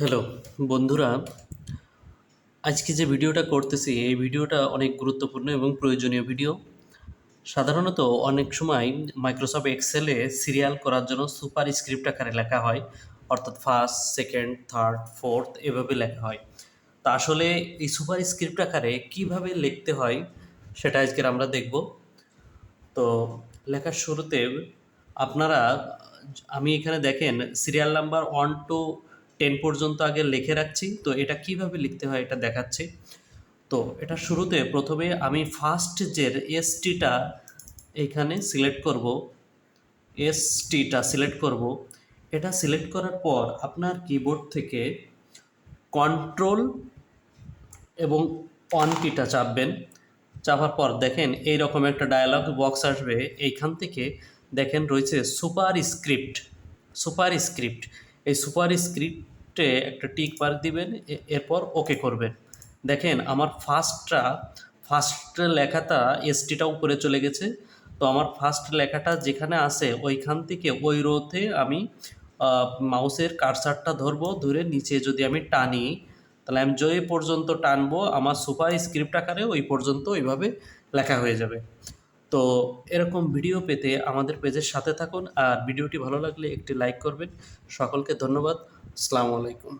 Hello, বন্ধুরা, আজকে যে ভিডিওটা করতেছি, এই ভিডিওটা অনেক গুরুত্বপূর্ণ এবং প্রয়োজনীয় ভিডিও। সাধারণত অনেক সময় মাইক্রোসফট এক্সেলে সিরিয়াল করার জন্য সুপার স্ক্রিপ্ট আকারে লেখা হয়, অর্থাৎ ফার্স্ট সেকেন্ড থার্ড ফোর্থ এভাবে লেখা হয়। তা আসলে এই সুপার স্ক্রিপ্ট আকারে কীভাবে লিখতে হয়, সেটা আজকের আমরা দেখব। তো লেখার শুরুতে আপনারা, আমি এখানে দেখেন serial number one to ten পর্যন্ত আগে লিখে রাখছি। তো এটা কীভাবে লিখতে হয় এটা দেখাচ্ছি। তো এটা শুরুতে প্রথমে আমি ফার্স্ট যে এস টিটা এখানে সিলেক্ট করব এস টিটা সিলেক্ট করব। এটা সিলেক্ট করার পর আপনার কিবোর্ড থেকে কন্ট্রোল এবং অন কিটা চাপবেন। চাপার পর দেখেন এই রকম একটা ডায়ালগ বক্স আসবে। এইখান থেকে দেখেন রয়েছে সুপার স্ক্রিপ্ট সুপার স্ক্রিপ্ট এই সুপার স্ক্রিপ্টে একটা টিক মার্ক দিবেন এরপর ওকে করবেন। দেখেন, আমার ফার্স্টটা, ফার্স্ট লেখাটা এসটিটা উপরে চলে গেছে। তো আমার ফার্স্ট লেখাটা যেখানে আছে, ওইখান থেকে ওই রোতে আমি মাউসের কারসারটা ধরবো, ধরে নিচে যদি আমি টানি, তাহলে আমি যে পর্যন্ত টানবো, আমার সুপার স্ক্রিপ্ট আকারে ওই পর্যন্ত ওইভাবে লেখা হয়ে যাবে। তো এরকম ভিডিও পেতে আমাদের পেজের সাথে থাকুন আর ভিডিওটি ভালো লাগলে একটি লাইক করবেন। সকলকে ধন্যবাদ। আসসালামু আলাইকুম।